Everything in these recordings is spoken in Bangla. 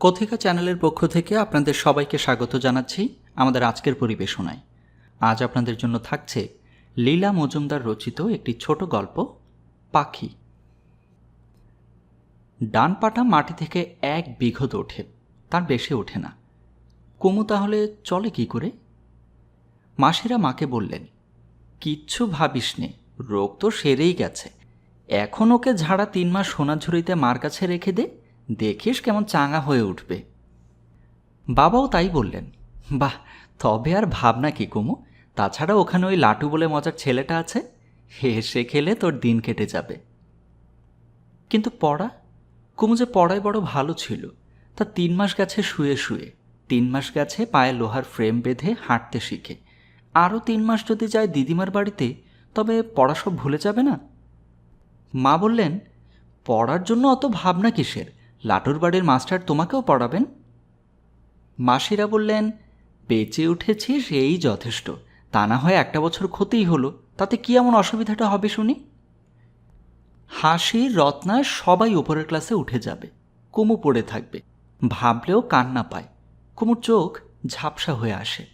কথিকা চ্যানেলের পক্ষ থেকে আপনাদের সবাইকে স্বাগত জানাচ্ছি আমাদের আজকের পরিবেশনায়। আজ আপনাদের জন্য থাকছে লীলা মজুমদার রচিত একটি ছোট গল্প, পাখি। ডান পাটা মাটি থেকে এক বিঘত ওঠে, তার বেশি ওঠে না। কুমু তাহলে চলে কি করে? মাসিরা মাকে বললেন, কিচ্ছু ভাবিস নে রোগ তো সেরেই গেছে। এখন ওকে ঝাড়া তিন মাস সোনাঝুরিতে মার কাছে রেখে দে দেখিস কেমন চাঙা হয়ে উঠবে। বাবাও তাই বললেন, বাহ, তবে আর ভাবনা কি কুমু? তাছাড়া ওখানে ওই লাটু বলে মজার ছেলেটা আছে হেসে খেলে তোর দিন কেটে যাবে। কিন্তু পড়া? কুমু যে পড়ায় বড় ভালো ছিল, তা তিন মাস গেছে শুয়ে শুয়ে, তিন মাস গেছে পায়ে লোহার ফ্রেম বেঁধে হাঁটতে শিখে। আরও তিন মাস যদি যায় দিদিমার বাড়িতে, তবে পড়া সব ভুলে যাবে না? মা বললেন, পড়ার জন্য অত ভাবনা কিসের? লাটুর বাড়ির মাস্টার তোমাকেও পড়াবেন? মাসিরা বললেন, বেঁচে উঠেছিস এই যথেষ্ট। তা না হয় একটা বছর ক্ষতিই হলো। তাতে কি এমন অসুবিধাটা হবে শুনি? হাসি রত্না সবাই উপরের ক্লাসে উঠে যাবে। কুমু পড়ে থাকবে। ভাবলেও কান্না পায়। কুমুর চোখ ঝাপসা হয়ে আসে।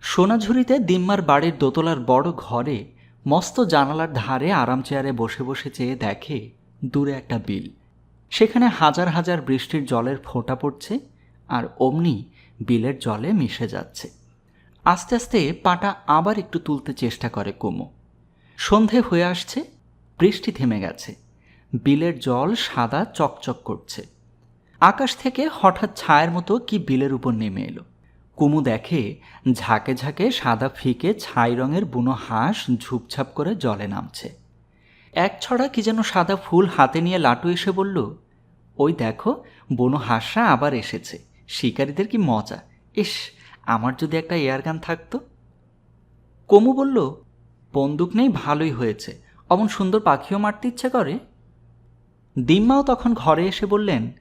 সোনাঝুরিতে দিম্মার বাড়ির দোতলার বড় ঘরে মস্ত জানালার ধারে আরাম চেয়ারে বসে বসে চেয়ে দেখে দূরে একটা বিল। সেখানে হাজার হাজার বৃষ্টির জলের ফোঁটা পড়ছে আর অমনি বিলের জলে মিশে যাচ্ছে। আস্তে আস্তে পাটা আবার একটু তুলতে চেষ্টা করে কুমু। সন্ধে হয়ে আসছে, বৃষ্টি থেমে গেছে। বিলের জল সাদা চকচক করছে। আকাশ থেকে হঠাৎ ছায়ের মতো কি বিলের উপর নেমে এলো। কুমু দেখে ঝাঁকে ঝাঁকে সাদা ফিকে ছাই রঙের বুনো হাঁস ঝুপঝাপ করে জলে নামছে। এক ছড়া কি যেন সাদা ফুল হাতে নিয়ে লাটু এসে বলল, ওই দেখো, বুনো হাঁসরা আবার এসেছে। শিকারীদের কি মজা। ইস, আমার যদি একটা এয়ারগান থাকতো? কমু বলল, বন্দুক নেই, ভালোই হয়েছে। অমন সুন্দর পাখিও মারতে ইচ্ছে করে? দিম্মাও তখন ঘরে এসে বললেন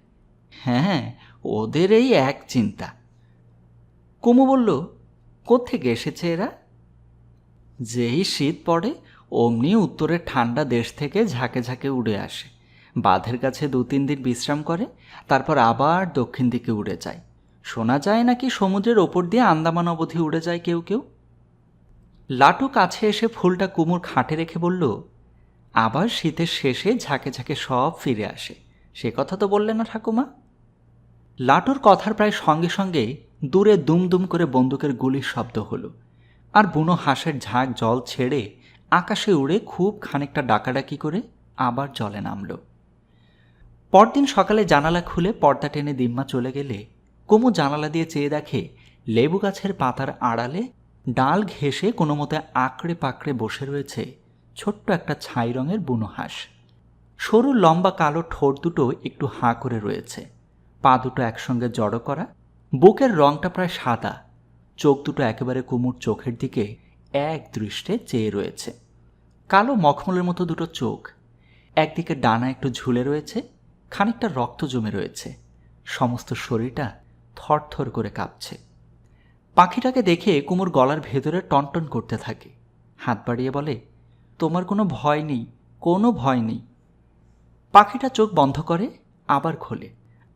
হ্যাঁ ওদের এই এক চিন্তা। কুমু বলল, কোত্থেকে এসেছে এরা? যেই শীত পড়ে অমনি উত্তরের ঠান্ডা দেশ থেকে ঝাঁকে ঝাঁকে উড়ে আসে। বাঁধের কাছে দু তিন দিন বিশ্রাম করে, তারপর আবার দক্ষিণ দিকে উড়ে যায়। শোনা যায় নাকি সমুদ্রের ওপর দিয়ে আন্দামান অবধি উড়ে যায় কেউ কেউ? লাটু কাছে এসে ফুলটা কুমুর খাটে রেখে বলল, আবার শীতের শেষে ঝাঁকে ঝাঁকে সব ফিরে আসে। সে কথা তো বললে না ঠাকুমা? লাটুর কথার প্রায় সঙ্গে সঙ্গে দূরে দুম দুম করে বন্দুকের গুলির শব্দ হলো, আর বুনো হাঁসের ঝাঁক জল ছেড়ে আকাশে উড়ে খুব খানিকটা ডাকাডাকি করে আবার জলে নামল। পরদিন সকালে জানালা খুলে পর্দা টেনে দিম্মা চলে গেলে কুমু জানালা দিয়ে চেয়ে দেখে লেবু গাছের পাতার আড়ালে ডাল ঘেঁষে কোনো মতে আঁকড়ে পাকড়ে বসে রয়েছে ছোট্ট একটা ছাই রঙের বুনো হাঁস। সরু লম্বা কালো ঠোঁট দুটো একটু হাঁ করে রয়েছে। পা দুটো একসঙ্গে জড়ো করা। বুকের রংটা প্রায় সাদা। চোখ দুটো একেবারে কুমুর চোখের দিকে এক দৃষ্টে চেয়ে রয়েছে। কালো মখমলের মতো দুটো চোখ। একদিকে ডানা একটু ঝুলে রয়েছে, খানিকটা রক্ত জমে রয়েছে। সমস্ত শরীরটা থরথর করে কাঁপছে। পাখিটাকে দেখে কুমুর গলার ভেতরে টনটন করতে থাকে। হাত বাড়িয়ে বলে, তোমার কোনো ভয় নেই, কোনো ভয় নেই। পাখিটা চোখ বন্ধ করে, আবার খোলে,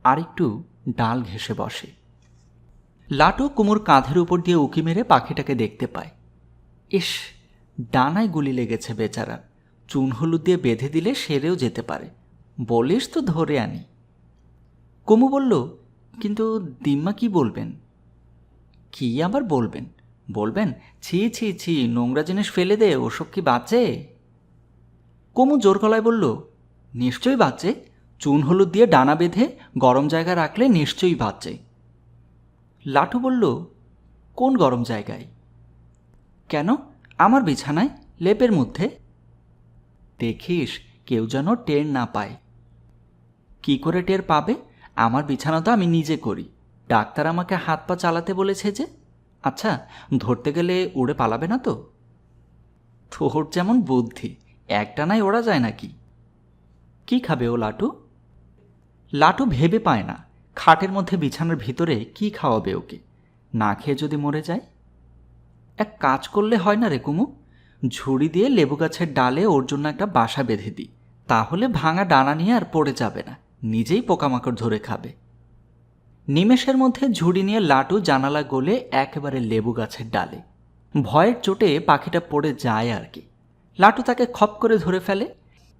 আর একটু ডাল ঘেঁষে বসে। লাটু কুমুর কাঁধের উপর দিয়ে উকি মেরে পাখিটাকে দেখতে পায়। ইস, ডানায় গুলি লেগেছে বেচারা। চুন হলুদ দিয়ে বেঁধে দিলে সেরেও যেতে পারে। বলিস তো ধরে আনি। কুমু বলল, কিন্তু দিম্মা কি বলবেন? কি আবার বলবেন? বলবেন, ছি ছি ছি, নোংরা জিনিস ফেলে দে, ওসব কি বাঁচে কুমু জোর গলায় বলল, নিশ্চয়ই বাঁচে চুন হলুদ দিয়ে ডানা বেঁধে গরম জায়গা রাখলে নিশ্চয়ই বাঁচে লাটু বলল, কোন গরম জায়গায়? কেন? আমার বিছানায় লেপের মধ্যে। দেখিস, কেউ যেন টের না পায়। কি করে টের পাবে? আমার বিছানা তো আমি নিজে করি। ডাক্তার আমাকে হাত পা চালাতে বলেছে যে আচ্ছা ধরতে গেলে উড়ে পালাবে না তো? তোর যেমন বুদ্ধি একটা নাই ওড়া যায় নাকি? কি খাবে ও লাটু? লাটু ভেবে পায় না, খাটের মধ্যে বিছানার ভিতরে কি খাওয়াবে ওকে? না খেয়ে যদি মরে যায়? এক কাজ করলে হয় না রে কুমু? ঝুড়ি দিয়ে লেবু গাছের ডালে ওর জন্য একটা বাসা বেঁধে দিই। তাহলে ভাঙা ডানা নিয়ে আর পড়ে যাবে না। নিজেই পোকামাকড় ধরে খাবে। নিমেষের মধ্যে ঝুড়ি নিয়ে লাটু জানালা গলে একেবারে লেবু গাছের ডালে। ভয়ের চোটে পাখিটা পড়ে যায় আর কি। লাটু তাকে খপ করে ধরে ফেলে,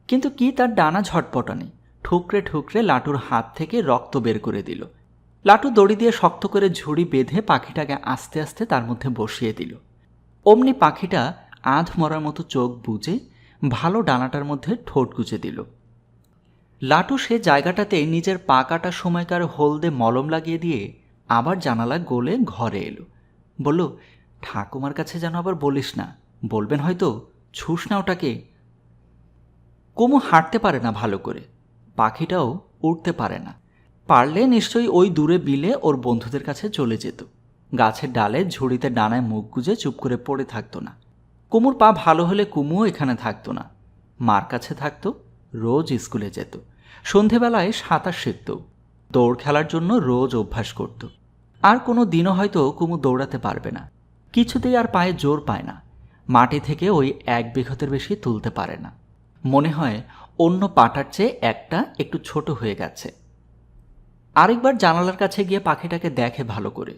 কিন্তু কি তার ডানা ঝটপটানি। ঠুকরে ঠুকরে লাটুর হাত থেকে রক্ত বের করে দিল। লাটু দড়ি দিয়ে শক্ত করে ঝুড়ি বেঁধে পাখিটাকে আস্তে আস্তে তার মধ্যে বসিয়ে দিল। অমনি পাখিটা আধ মরার মতো চোখ বুজে ভালো ডানাটার মধ্যে ঠোঁট গুজে দিল। লাটু সে জায়গাটাতে নিজের পা কাটার সময়কার হলদে মলম লাগিয়ে দিয়ে আবার জানালা গোলে ঘরে এলো। বলল, ঠাকুমার কাছে যেন আবার বলিস না। বলবেন হয়তো, ছুস না ওটাকে। কুমু হাঁটতে পারে না ভালো করে। পাখিটাও উঠতে পারে না। পারলে নিশ্চয়ই ওই দূরে বিলে ওর বন্ধুদের কাছে চলে যেত। গাছের ডালে ঝুড়িতে ডানায় মুখ গুজে চুপ করে পড়ে থাকতো না। কুমুর পা ভালো হলে কুমুও এখানে থাকতো না। মার কাছে থাকতো, রোজ স্কুলে যেত। সন্ধেবেলায় সাঁতার শিখত। দৌড় খেলার জন্য রোজ অভ্যাস করত। আর কোনো দিনও হয়তো কুমু দৌড়াতে পারবে না। কিছুতেই আর পায়ে জোর পায় না। মাটি থেকে ওই এক বিঘতের বেশি তুলতে পারে না। মনে হয় অন্য পাটার চেয়ে একটা একটু ছোট হয়ে গেছে। আরেকবার জানালার কাছে গিয়ে পাখিটাকে দেখে ভালো করে।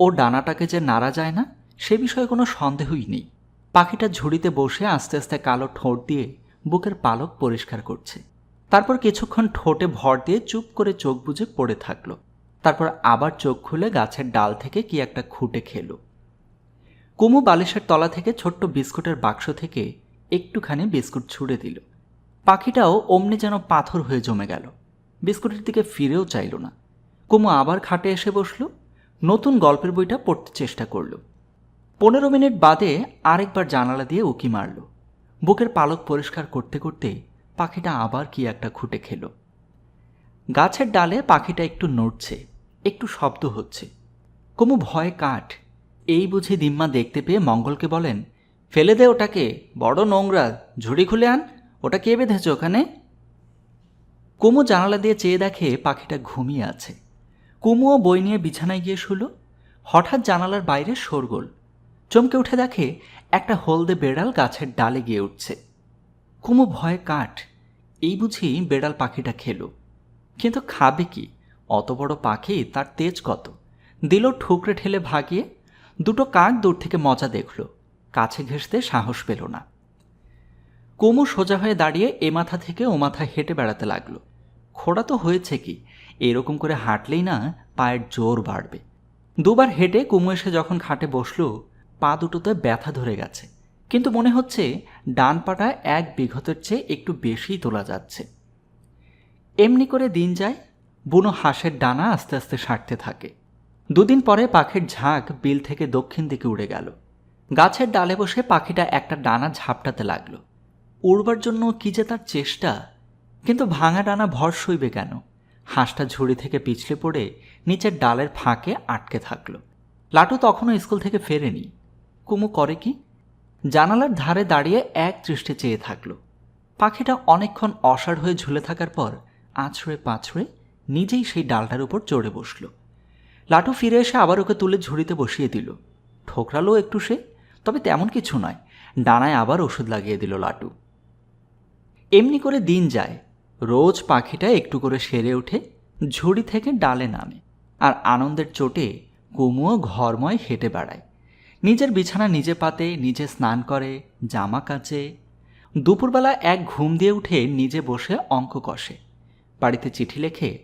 ও ডানাটাকে যে নাড়া যায় না, সে বিষয়ে কোনো সন্দেহই নেই। পাখিটা ঝুড়িতে বসে আস্তে আস্তে কালো ঠোঁট দিয়ে বুকের পালক পরিষ্কার করছে। তারপর কিছুক্ষণ ঠোঁটে ভর দিয়ে চুপ করে চোখ বুজে পড়ে থাকল। তারপর আবার চোখ খুলে গাছের ডাল থেকে কি একটা খুঁটে খেলো। কুমু বালিশের তলা থেকে ছোট্ট বিস্কুটের বাক্স থেকে একটুখানি বিস্কুট ছুঁড়ে দিল। পাখিটাও অমনি যেন পাথর হয়ে জমে গেল। বিস্কুটের দিকে ফিরেও চাইল না। কুমু আবার খাটে এসে বসল। নতুন গল্পের বইটা পড়তে চেষ্টা করল। পনেরো মিনিট বাদে আরেকবার জানালা দিয়ে উকি মারল। বুকের পালক পরিষ্কার করতে করতে পাখিটা আবার কি একটা খুঁটে খেল। গাছের ডালে পাখিটা একটু নড়ছে, একটু শব্দ হচ্ছে। কুমু ভয়ে কাঠ, এই বুঝি দিম্মা দেখতে পেয়ে মঙ্গলকে বলেন, ফেলে দে ওটাকে, বড় নোংরা, ঝুড়ি খুলে আন, ওটা কে বেঁধেছে ওখানে? কুমু জানালা দিয়ে চেয়ে দেখে পাখিটা ঘুমিয়ে আছে। কুমুও বই নিয়ে বিছানায় গিয়ে শুলো। হঠাৎ জানালার বাইরে শোরগোল। চমকে উঠে দেখে একটা হলদে বেড়াল গাছের ডালে গিয়ে উঠছে। কুমু ভয়ে কাঠ। এই বুঝি বেড়াল পাখিটা খেলো। কিন্তু খাবে কি? অত বড় পাখি, তার তেজ কত? দিল ঠুকরে ঠেলে ভাগিয়ে দুটো কাক দূর থেকে মজা দেখল। কাছে ঘেঁষতে সাহস পেল না। কুমু সোজা হয়ে দাঁড়িয়ে এ মাথা থেকে ও মাথা হেঁটে বেড়াতে লাগল। খোড়া তো হয়েছে কি? এরকম করে হাঁটলেই না পায়ের জোর বাড়বে। দুবার হেঁটে কুমু এসে যখন খাটে বসল, পা দুটোতে ব্যথা ধরে গেছে। কিন্তু মনে হচ্ছে ডান পাটা এক বিঘতের চেয়ে একটু বেশিই তোলা যাচ্ছে। এমনি করে দিন যায়, বুনো হাঁসের ডানা আস্তে আস্তে সারতে থাকে। দুদিন পরে পাখির ঝাঁক বিল থেকে দক্ষিণ দিকে উড়ে গেল। গাছের ডালে বসে পাখিটা একটা ডানা ঝাপটাতে লাগল। উড়বার জন্য কি যে তার চেষ্টা, কিন্তু ভাঙা ডানা ভর সইবে কেন? হাঁসটা ঝুড়ি থেকে পিছলে পড়ে নিচের ডালের ফাঁকে আটকে থাকল। লাটু তখনও স্কুল থেকে ফেরেনি। কুমু করে কি? জানালার ধারে দাঁড়িয়ে এক দৃষ্টে চেয়ে থাকল। পাখিটা অনেকক্ষণ অসাড় হয়ে ঝুলে থাকার পর আছড়ে পাছড়ে নিজেই সেই ডালটার উপর চড়ে বসল। লাটু ফিরে এসে আবার ওকে তুলে ঝুড়িতে বসিয়ে দিল। ঠোকরালো একটু সে, তবে তেমন কিছু নয়। ডানায় আবার ওষুধ লাগিয়ে দিল লাটু। এমনি করে দিন যায় রোজ পাখিটা একটু করে সেরে ওঠে ঝুড়ি থেকে ডালে নামে আর আনন্দের চোটে কুমুও ঘরময় হেঁটে বেড়ায়। নিজের বিছানা নিজে পাতে, নিজে স্নান করে, জামা কাচে। দুপুরবেলা এক ঘুম দিয়ে উঠে নিজে বসে অঙ্ক কষে। বাড়িতে চিঠি লেখে,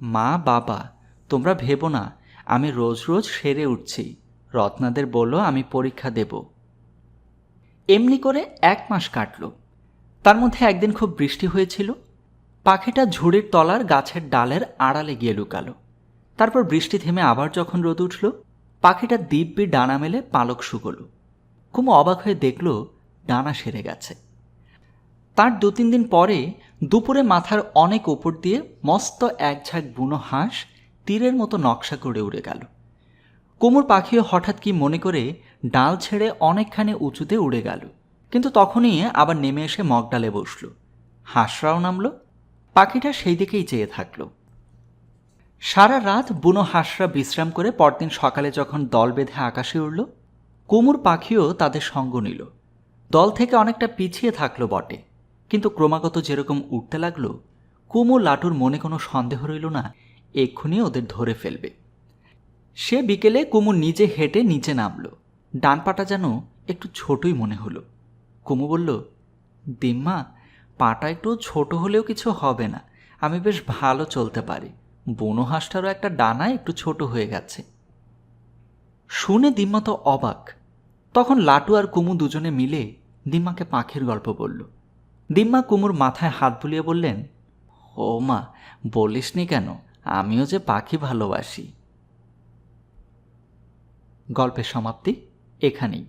মা, বাবা, তোমরা ভেবো না, আমি রোজ রোজ সেরে উঠছি। রত্নাদের বলল, আমি পরীক্ষা দেব এমনি করে এক মাস কাটল। তার মধ্যে একদিন খুব বৃষ্টি হয়েছিল। পাখিটা ঝুড়ির তলার গাছের ডালের আড়ালে গিয়ে লুকালো। তারপর বৃষ্টি থেমে আবার যখন রোদ উঠল, পাখিটা দিব্যি ডানা মেলে পালক শুকলো। কুমু অবাক হয়ে দেখল, ডানা সেরে গেছে। তার দু তিন দিন পরে দুপুরে মাথার অনেক ওপর দিয়ে মস্ত এক ঝাঁক বুনো হাঁস তীরের মতো নকশা করে উড়ে গেল। কুমুর পাখিও হঠাৎ কি মনে করে ডাল ছেড়ে অনেকখানি উঁচুতে উড়ে গেল। কিন্তু তখনই আবার নেমে এসে মগডালে বসল। হাঁসরাও নামল। পাখিটা সেই দিকেই চেয়ে থাকল। সারা রাত বুনো হাঁসরা বিশ্রাম করে পরদিন সকালে যখন দল বেঁধে আকাশে উড়ল, কুমুর পাখিও তাদের সঙ্গ নিল। দল থেকে অনেকটা পিছিয়ে থাকল বটে, কিন্তু ক্রমাগত যেরকম উঠতে লাগল, কুমু লাটুর মনে কোনো সন্দেহ রইল না, এক্ষুনি ওদের ধরে ফেলবে। সে বিকেলে কুমু নিজে হেঁটে নিচে নামলো। ডান পাটা যেন একটু ছোটই মনে হলো। কুমু বলল, দিম্মা পাটা একটু ছোট হলেও কিছু হবে না। আমি বেশ ভালো চলতে পারি। বনো হাঁসটারও একটা ডানা একটু ছোট হয়ে গেছে। শুনে দিম্মা তো অবাক। তখন লাটু আর কুমু দুজনে মিলে দিম্মাকে পাখির গল্প বলল। দিম্মা কুমুর মাথায় হাত বুলিয়ে বললেন, ও মা বলিসনি কেন? আমিও যে পাখি ভালোবাসি। গল্পের সমাপ্তি এখানেই।